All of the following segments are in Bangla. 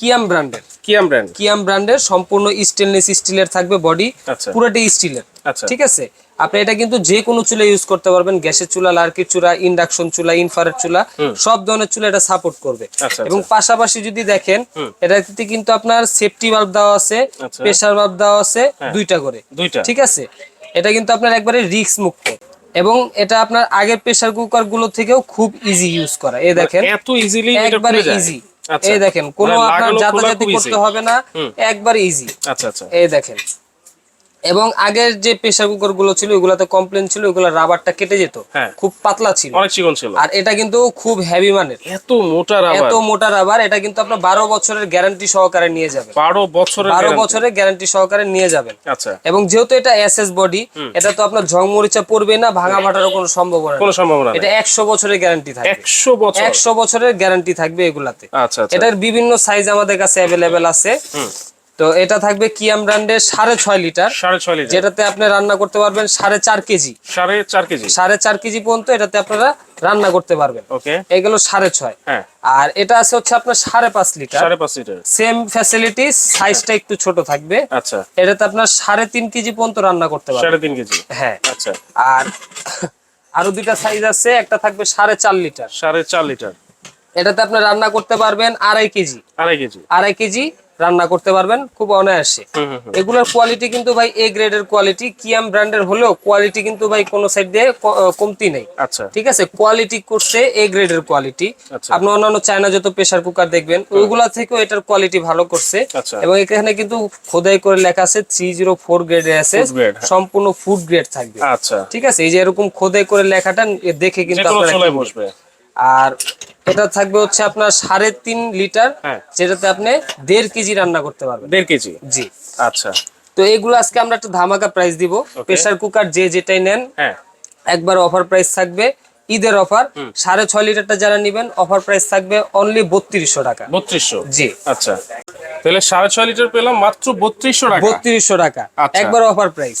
কিয়াম ব্র্যান্ডের। কিয়াম ব্র্যান্ড কিয়াম ব্র্যান্ডের সম্পূর্ণ স্টেনলেস স্টিলের থাকবে বডি আচ্ছা। পুরোটাই স্টিলের আচ্ছা। ঠিক আছে? আপনি এটা কিন্তু যে কোনো চুলা ইউজ করতে পারবেন গ্যাসের চুলা লার্কির চুলা ইন্ডাকশন চুলা ইনফারেট চুলা সব ধরনের চুলা এটা সাপোর্ট করবে। আচ্ছা, এবং পাশাপাশি যদি দেখেন এটাতে কিন্তু আপনার সেফটি বাল্ব দেওয়া আছে আচ্ছা। প্রেসার বাল্ব দেওয়া আছে দুইটা করে। ঠিক আছে? এটা কিন্তু আপনার একবারে রিস্ক মুক্ত। এবং এটা আপনার আগের প্রেসার কুকারগুলো থেকেও খুব ইজি ইউজ করা। এই দেখেন এত ইজিলি একবারে ইজি আচ্ছা এই দেখেন কোনো মানে আপনার যাতায়াতি করতে হবে না একবার ইজি আচ্ছা আচ্ছা। এই দেখেন। এবং আগের যে প্রেসার কুকারগুলো ছিল ওগুলাতে কমপ্লেন ছিল ওগুলো রাবারটা কেটে যেত। হ্যাঁ। খুব পাতলা ছিল। অনেক চিকন ছিল। আর এটা কিন্তু খুব হেভি মানের। এত মোটা রাবার এত মোটা রাবার এটা কিন্তু আপনার বারো বছরের গ্যারান্টি সহকারে নিয়ে যাবেন। বারো বছরের বারো। বছরের গ্যারান্টি সহকারে নিয়ে যাবেন। আচ্ছা। এবং যেহেতু এটা এস এস বডি এটা তো আপনার ঝং মরিচা পড়বে না ভাঙা ফাটারও কোনো সম্ভাবনা। কোনো সম্ভাবনা এটা একশো বছরের গ্যারান্টি থাকবে। একশো বছর। একশো বছরের গ্যারান্টি থাকবে এগুলাতে। আচ্ছা আচ্ছা। এটার বিভিন্ন সাইজ আমাদের কাছে অ্যাভেলেবেল আছে। তো এটা থাকবে কিয়াম ব্র্যান্ডের সাড়ে ছয় লিটার সাড়ে ছয় লিটার। যেটাতে আপনি রান্না করতে পারবেন সাড়ে চার কেজি। সাড়ে চার কেজি। সাড়ে চার কেজি পর্যন্ত এটাতে আপনারা রান্না করতে পারবেন। ওকে। এগুলো সাড়ে ছয়। হ্যাঁ। আর এটা আছে হচ্ছে আপনার সাড়ে পাঁচ লিটার। সাড়ে পাঁচ লিটার। সেম ফ্যাসিলিটি সাইজটা একটু ছোট থাকবে। আচ্ছা। এটাতে আপনার সাড়ে তিন কেজি পর্যন্ত রান্না করতে পারবেন। সাড়ে তিন কেজি। হ্যাঁ। আচ্ছা। আর আরও দুইটা সাইজ আছে একটা থাকবে সাড়ে চার লিটার। সাড়ে চার লিটার। এটাতে আপনি রান্না করতে পারবেন আড়াই কেজি। আড়াই কেজি। আড়াই কেজি রান্না করতে পারবেন খুব অনায়াসে। এগুলোর কোয়ালিটি কিন্তু ভাই এ গ্রেডের কোয়ালিটি কিয়াম ব্র্যান্ডের হলেও কোয়ালিটি কিন্তু ভাই কোনো সাইড দিয়ে কমতি নেই। আচ্ছা। ঠিক আছে? কোয়ালিটি করছে এ গ্রেডের কোয়ালিটি। আপনি অন্যান্য চায়না যত প্রেসার কুকার দেখবেন ওইগুলা থেকেও এটার কোয়ালিটি ভালো করছে। আচ্ছা। এবং এখানে কিন্তু খোদাই করে লেখা আছে থ্রি জিরো ফোর গ্রেডে আছে। হ্যাঁ। সম্পূর্ণ ফুড গ্রেড থাকবে। আচ্ছা। ঠিক আছে? এই যে এরকম খোদাই করে লেখাটা দেখে কিন্তু কোনো আপনারা আর এটা থাকবে হচ্ছে আপনার সাড়ে তিন লিটার সেটাতে যেটাতে আপনি দেড় কেজি রান্না করতে পারবেন। দেড় কেজি? জি। আচ্ছা। তো এগুলো আজকে আমরা একটা ধামাকা প্রাইস দিব। প্রেসার কুকার যে যেটাই নেন হ্যাঁ। একবার অফার প্রাইস থাকবে। ঈদের অফার সাড়ে ছয় লিটারটা যারা নিবেন অফার প্রাইস থাকবে অনলি বত্রিশশো টাকা। বত্রিশশো? জি। আচ্ছা। তাহলে সাড়ে ছয় লিটার পেলাম মাত্র বত্রিশশো টাকা। বত্রিশশো টাকা। আচ্ছা। একবার অফার প্রাইস।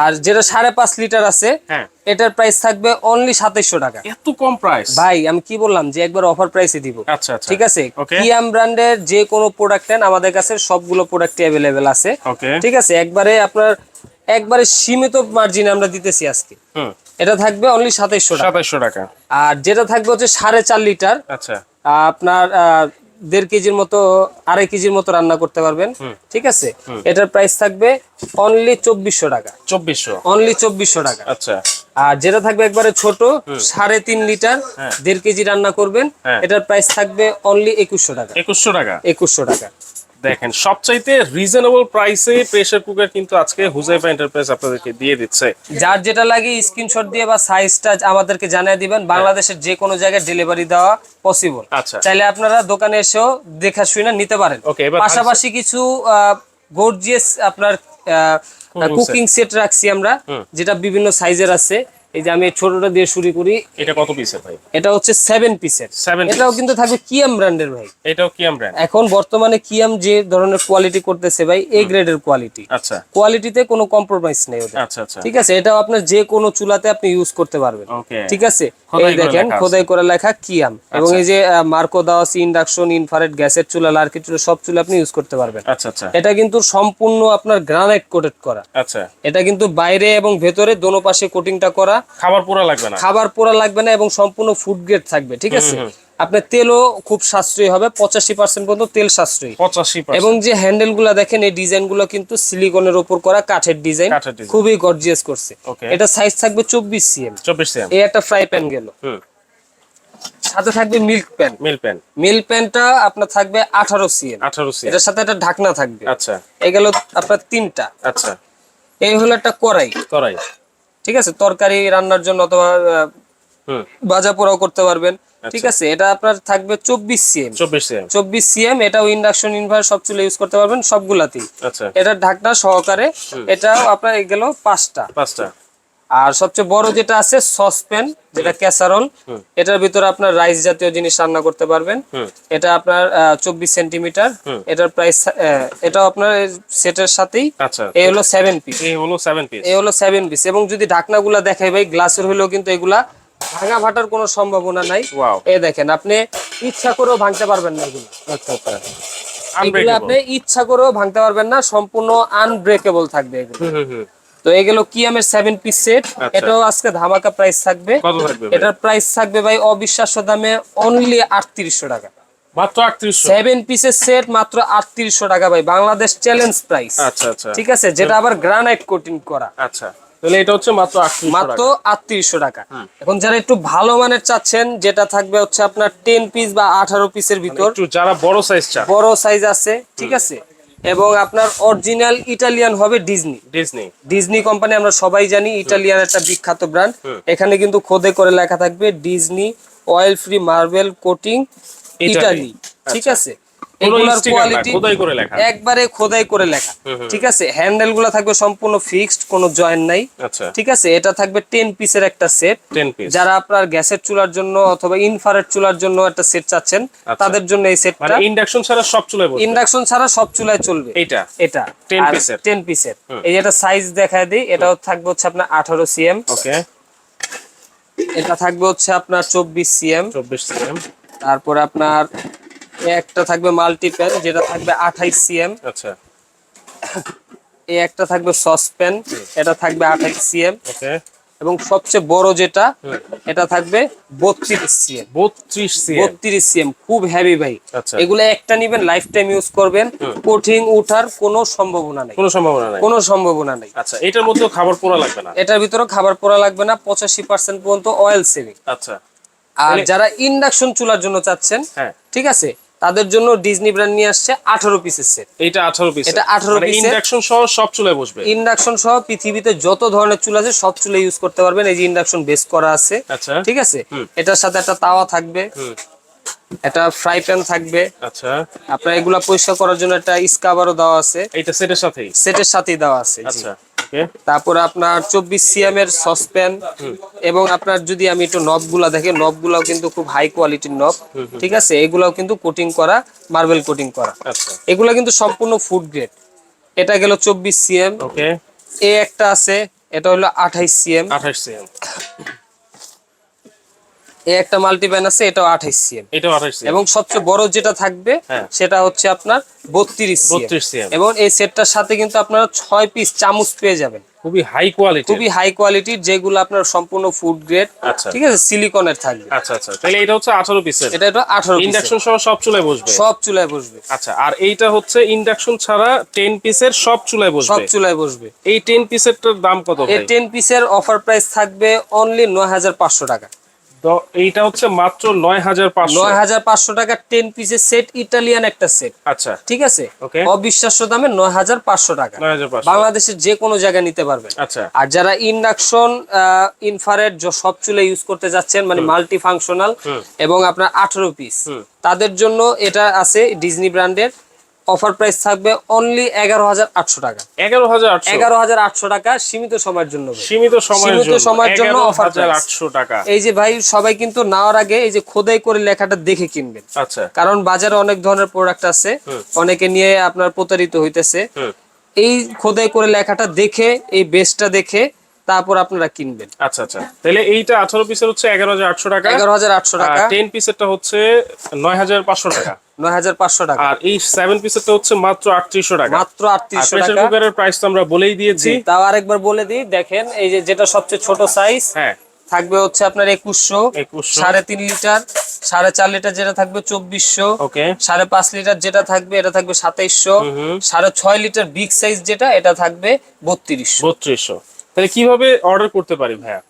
আর যেটা সাড়ে পাঁচ লিটার আছে হ্যাঁ। এটার প্রাইস থাকবে অনলি সাতাইশশো টাকা। এত কম প্রাইস ভাই আমি কি বললাম যে একবার অফার প্রাইসে দিব। আচ্ছা আচ্ছা। ঠিক আছে? কিয়াম ব্র্যান্ডের যে কোনো প্রোডাক্ট নেন আমাদের কাছে সবগুলো প্রোডাক্ট অ্যাভেলেবেল আছে। ঠিক আছে? একবারে আপনার একবারে সীমিত মার্জিন আমরা দিতেছি আজকে। হুম। এটা থাকবে অনলি সাতাইশশো টাকা। সাতাইশশো টাকা। আর যেটা থাকবে হচ্ছে সাড়ে চার লিটার। আচ্ছা। আপনার দেড় কেজির মতো আড়াই কেজির মতো রান্না করতে পারবেন। ঠিক আছে? এটার প্রাইস থাকবে অনলি চব্বিশশো টাকা। চব্বিশশো। অনলি চব্বিশশো টাকা। আচ্ছা। আর যেটা থাকবে একবারে ছোট সাড়ে তিন লিটার হ্যাঁ। দেড় কেজি রান্না করবেন। হ্যাঁ। এটার প্রাইস থাকবে অনলি একুশশো টাকা। একুশশো টাকা। একুশশো টাকা। দেখেন সবচাইতে রিজনেবল প্রাইসে প্রেসার কুকার কিন্তু আজকে হুজাইফা এন্টারপ্রাইজ আপনাদেরকে দিয়ে দিচ্ছে। যার যেটা লাগে স্ক্রিনশট দিয়ে বা সাইজটা আমাদেরকে জানিয়ে দিবেন। বাংলাদেশের যে কোনো জায়গায় ডেলিভারি দেওয়া পসিবল আচ্ছা। চাইলে আপনারা দোকানে এসেও দেখা শুনে নিতে পারেন। পাশাপাশি কিছু গর্জিয়াস আপনার কুকিং সেট রাখছি আমরা যেটা বিভিন্ন সাইজের আছে। এই যে আমি ছোটটা দিয়ে শুরু করি। এটা কত পিসের ভাই? এটা হচ্ছে সেভেন পিসের সেভেন এটাও কিন্তু থাকবে কিয়াম ব্র্যান্ডের ভাই। এটাও কি ব্র্যান্ড এখন বর্তমানে কিয়াম যে ধরনের কোয়ালিটি করতেছে ভাই এ গ্রেডের কোয়ালিটি আচ্ছা। কোয়ালিটিতে কোনো কম্প্রোমাইজ নেই ওদের। আচ্ছা আচ্ছা। ঠিক আছে? এটাও আপনার যে কোনো চুলাতে আপনি ইউজ করতে পারবেন। ওকে ঠিক আছে? এই দেখেন খোদাই করে লেখা কিয়াম এবং এই যে মার্কো দেওয়া আছে ইন্ডাকশন ইনফারেট গ্যাসের চুলা লার্কি চুলা সব চুলা আপনি ইউজ করতে পারবেন। আচ্ছা আচ্ছা। এটা কিন্তু সম্পূর্ণ আপনার গ্রানাইট কোটেড করা। আচ্ছা। এটা কিন্তু বাইরে এবং ভেতরে দোনো পাশে কোটিংটা করা। খাবার পুরো লাগবে না। খাবার পোড়া লাগবে না এবং সম্পূর্ণ ফুড গ্রেড থাকবে ঠিক আছে? আপনার তেলও খুব সাশ্রয়ী হবে পঁচাশি পার্সেন্ট পর্যন্ত তেল সাশ্রয়ী। পঁচাশি এবং যে হ্যান্ডেলগুলা দেখেন এই ডিজাইনগুলো কিন্তু সিলিকনের উপর করা কাঠের ডিজাইন খুবই গর্জিয়াস করছে। এটা সাইজ থাকবে চব্বিশ সিএম চব্বিশ সিএম এই একটা ফ্রাই প্যান গেল। সাথে থাকবে milk pan milk pan milk প্যানটা আপনার থাকবে আঠারো সিএম আঠারো সিএম এটার সাথে একটা ঢাকনা থাকবে। আচ্ছা। এই গেল আপনার তিনটা। আচ্ছা। এই হলো একটা কড়াই। করাই ঠিক আছে? তরকারি রান্নার জন্য অথবা বাজা ভাজা পোড়াও করতে পারবেন। ঠিক আছে? এটা আপনার থাকবে চব্বিশ সিএম। চব্বিশ সিএম। এটাও ইন্ডাকশন ইনভার সব চুলে ইউজ করতে পারবেন সবগুলাতেই। আচ্ছা। এটা ঢাকনা সহকারে এটাও আপনার গেল পাঁচটা। পাঁচটা। আর সবচেয়ে বড় যেটা আছে সসপ্যান যেটা ক্যাসারল এটার ভিতরে আপনার রাইস জাতীয় জিনিস রান্না করতে পারবেন। এটা আপনার চব্বিশ সেন্টিমিটার এটার প্রাইস এটাও আপনার সেটের সাথেই। আচ্ছা। এই হলো সেভেন পিস এই হলো সেভেন পিস এই হলো সেভেন পিস এবং যদি ঢাকনাগুলা দেখাই ভাই গ্লাসের হলেও কিন্তু এগুলা ভাঙা ফাটার কোনো সম্ভাবনা নাই। এই দেখেন আপনি ইচ্ছা করেও ভাঙতে পারবেন না এগুলো। আচ্ছা আচ্ছা। এগুলো আপনি ইচ্ছা করেও ভাঙতে পারবেন না সম্পূর্ণ আনব্রেকেবল থাকবে এগুলো। তো এগুলো কি আমের সেভেন পিস সেট। এটাও আজকে ধামাকা প্রাইস থাকবে? এটার প্রাইস থাকবে ভাই অবিশ্বাস্য দামে অনলি আটত্রিশশো টাকা। মাত্র আটত্রিশশো? সেভেন পিসের সেট মাত্র আটত্রিশশো টাকা ভাই বাংলাদেশ চ্যালেঞ্জ প্রাইস আচ্ছা আচ্ছা। ঠিক আছে? যেটা আবার গ্রানাইট কোটিং করা। আচ্ছা। তাহলে এটা হচ্ছে মাত্র মাত্র আটত্রিশশো টাকা। এখন যারা একটু ভালো মানের চাচ্ছেন যেটা থাকবে হচ্ছে আপনার টেন পিস বা আঠারো পিসের ভিতর। একটু যারা বড় সাইজ বড় সাইজ আছে ঠিক আছে? এবং আপনার অরিজিনাল ইটালিয়ান হবে ডিজনি ডিজনি ডিজনি কোম্পানি আমরা সবাই জানি ইটালিয়ান একটা বিখ্যাত ব্র্যান্ড এখানে কিন্তু খোদে করে লেখা থাকবে Disney oil free marble coating Italy. ঠিক আছে? একবারে খোদাই করে লেখা। ঠিক আছে? হ্যান্ডেলগুলো থাকবে সম্পূর্ণ ফিক্সড কোনো জয়েন্ট নাই। আচ্ছা। ঠিক আছে? এটা থাকবে টেন পিসের একটা সেট যারা আপনার গ্যাসের চুলার জন্য অথবা চুলার জন্য একটা সেট চাচ্ছেন তাদের জন্য এই মানে সেটটা ইন্ডাকশন ছাড়া সব ইন্ডাকশন ছাড়া সব চুলায় চলবে। এটা। 10 পিসের। টেন পিসের এই যেটা সাইজ দেখায় দিই এটাও থাকবে হচ্ছে আপনার আঠারো সিএম ওকে। এটা থাকবে হচ্ছে আপনার চব্বিশ সিএম চব্বিশ সিএম তারপরে আপনার একটা থাকবে মাল্টিপ্যান যেটা থাকবে আঠাইশ সিএম আচ্ছা। এই একটা থাকবে সসপ্যান এটা থাকবে আঠাইশ সিএম এবং সবচেয়ে বড় যেটা এটা থাকবে বত্রিশ সিএম বত্রিশ সিএম বত্রিশ সিএম খুব হেভি ভাই। আচ্ছা। এগুলো একটা নিবেন লাইফ টাইম ইউজ করবেন কঠিন উঠার কোনো সম্ভাবনা নাই। কোনো সম্ভাবনা নাই। কোনো সম্ভাবনা নাই। আচ্ছা এটার মধ্যেও খাবার পোড়া লাগবে না? এটার ভিতরে খাবার পোড়া লাগবে না পঁচাশি পার্সেন্ট পর্যন্ত অয়েল সেভিং আচ্ছা। আর যারা ইন্ডাকশন চুলার জন্য চাচ্ছেন হ্যাঁ। ঠিক আছে? তাদের জন্য ডিজনি ব্র্যান্ড নিয়ে আসছে আঠারো পিসের সেট এইটা আঠারো পিস এটা 18 piece-এর। ইন্ডাকশন সহ সব চুলায় বসবে। ইন্ডাকশন সহ পৃথিবীতে যত ধরনের চুলা আছে সব চুলা ইউজ করতে পারবেন। এই যে ইন্ডাকশন বেস করা আছে। আচ্ছা। ঠিক আছে? এটার সাথে একটা তাওয়া থাকবে। একটা ফ্রাই প্যান থাকবে। আচ্ছা। আপনার এগুলা পরিষ্কার করার জন্য একটা স্কাবারও দেওয়া আছে। এইটা সেটের সাথেই? সেটের সাথেই দেওয়া আছে আচ্ছা। তারপরে আপনার চব্বিশ সিএম এর সসপ্যান এবং আপনার যদি আমি একটু নবগুলা দেখি নব গুলাও কিন্তু খুব হাই কোয়ালিটির নব ঠিক আছে? এগুলাও কিন্তু কোটিং করা মার্বেল কোটিং করা। আচ্ছা। এগুলা কিন্তু সম্পূর্ণ ফুড গ্রেড এটা গেল চব্বিশ সিএম। এ একটা আছে এটা হলো আঠাইশ সিএম। আঠাইশ সিএম। একটা মাল্টিপ্যান আছে এটাও আঠাইশ সিএম এটাও আঠাশ সিএম এবং সবচেয়ে বড় যেটা থাকবে হ্যাঁ। সেটা হচ্ছে আপনার বত্রিশ 32 CM এবং এই সেটটার সাথে কিন্তু আপনারা ছয় পিস চামচ পেয়ে যাবেন। খুবই হাই কোয়ালিটি খুবই হাই কোয়ালিটির যেগুলো আপনার সম্পূর্ণ ফুড গ্রেড আচ্ছা। ঠিক আছে? সিলিকনের থাকবে। আচ্ছা আচ্ছা। তাহলে এটা হচ্ছে আঠারো পিসের এটা এটা ইন্ডাকশন সহ সব চুলায় বসবে? সব চুলায় বসবে। আচ্ছা আর এইটা হচ্ছে ইন্ডাকশন ছাড়া টেন পিসের সব চুলায় সব চুলায় বসবে। এই টেন পিসেরটার দাম কত এই ভাই? টেন পিসের অফার প্রাইস থাকবে অনলি নয় হাজার পাঁচশো টাকা। তো এইটা হচ্ছে মাত্র নয় হাজার পাঁচশো। নয় হাজার পাঁচশো টাকা টেন পিসের সেট ইটালিয়ান একটা সেট আচ্ছা। ঠিক আছে. অবিশ্বাস্য দামে নয় হাজার পাঁচশো টাকা। বাংলাদেশের যে কোনো জায়গায় নিতে পারবেন। আচ্ছা। আর যারা ইন্ডাকশন ইনফারেট সব চুলে ইউজ করতে যাচ্ছেন মানে মাল্টি ফাংশনাল এবং আপনার আঠারো পিস তাদের জন্য এটা আছে ডিজনি ব্র্যান্ডের অফার প্রাইস থাকবে অনলি এগারো হাজার আটশো টাকা। এগারো হাজার এগারো হাজার আটশো টাকা সীমিত সময়ের জন্য সীমিত সময়ের সীমিত জন্য সময়ের price। আটশো টাকা। এই যে ভাই সবাই কিন্তু নেওয়ার আগে এই যে খোদাই করে লেখাটা দেখে কিনবেন। আচ্ছা। কারণ বাজারে অনেক ধরনের প্রোডাক্ট আছে। অনেকে নিয়ে আপনার প্রতারিত হইতেছে। এই খোদাই করে লেখাটা দেখে এই বেসটা দেখে তারপর আপনারা কিনবেন। আচ্ছা আচ্ছা। তাহলে এইটা আঠারো পিসের হচ্ছে এগারো হাজার আটশো টাকা। এগারো হাজার আটশো টাকা। টেন পিসেরটা হচ্ছে নয় হাজার পাঁচশো টাকা। নয় হাজার পাঁচশো টাকা। আর এই পিসেরটা হচ্ছে মাত্র আটত্রিশশো টাকা। মাত্র প্রেসার কুকারের প্রাইস তো আমরা বলেই দিয়েছি। তাও আরেকবার বলে দিই দেখেন এই যে যেটা সবচেয়ে ছোট সাইজ হ্যাঁ। থাকবে হচ্ছে আপনার একুশশো 2100 সাড়ে তিন লিটার সাড়ে চার লিটার যেটা থাকবে চব্বিশশো সাড়ে পাঁচ লিটার যেটা থাকবে এটা থাকবে সাতাইশশো সাড়ে ছয় লিটার বিগ সাইজ যেটা এটা থাকবে বত্রিশশো। বত্রিশশো। তাহলে কীভাবে অর্ডার করতে পারি ভাইয়া?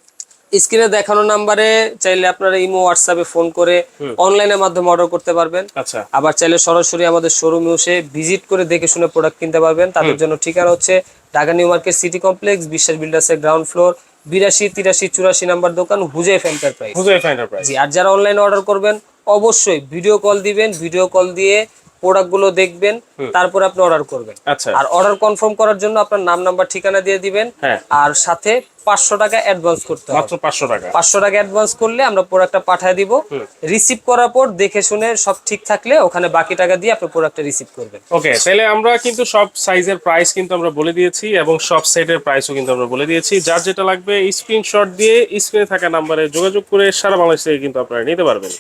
স্ক্রিনে দেখানো নাম্বারে চাইলে আপনারা ইমো হোয়াটসঅ্যাপে ফোন করে অনলাইনের মাধ্যমে অর্ডার করতে পারবেন। আচ্ছা। আবার চাইলে সরাসরি আমাদের শোরুমে এসে ভিজিট করে দেখে শুনে প্রোডাক্ট কিনতে পারবেন। তাদের জন্য ঠিকানা হচ্ছে Dhaka new market city complex Biswas বিল্ডার্সের ground floor বিরাশি তিরাশি চুরাশি নাম্বার দোকান হুজেফ এন্টারপ্রাইজ হুজাই ফাইন্ডার প্রাইস জি আর যারা অনলাইনে অর্ডার করবেন অবশ্যই ভিডিও কল দিবেন। ভিডিও কল দিয়ে প্রোডাক্টগুলো দেখবেন তারপরে আপনি অর্ডার করবেন। আচ্ছা। আর অর্ডার কনফার্ম করার জন্য আপনার নাম নাম্বার ঠিকানা দিয়ে দিবেন। হ্যাঁ। আর সাথে পাঁচশো টাকা অ্যাডভান্স করতে হবে। মাত্র পাঁচশো টাকা। পাঁচশো টাকা অ্যাডভান্স করলে আমরা প্রোডাক্টটা পাঠিয়ে দিব। রিসিভ করার পর দেখে শুনে সব ঠিক থাকলে ওখানে বাকি টাকা দিয়ে আপনি প্রোডাক্টটা রিসিভ করবেন। ওকে তাহলে আমরা কিন্তু সব সাইজের প্রাইস কিন্তু আমরা বলে দিয়েছি এবং সব সেটের প্রাইসও কিন্তু আমরা বলে দিয়েছি। যার যেটা লাগবে স্ক্রিনশট দিয়ে স্ক্রিনে থাকা নাম্বারে যোগাযোগ করে সারা বাংলাদেশ থেকে কিন্তু আপনারা নিতে পারবেন।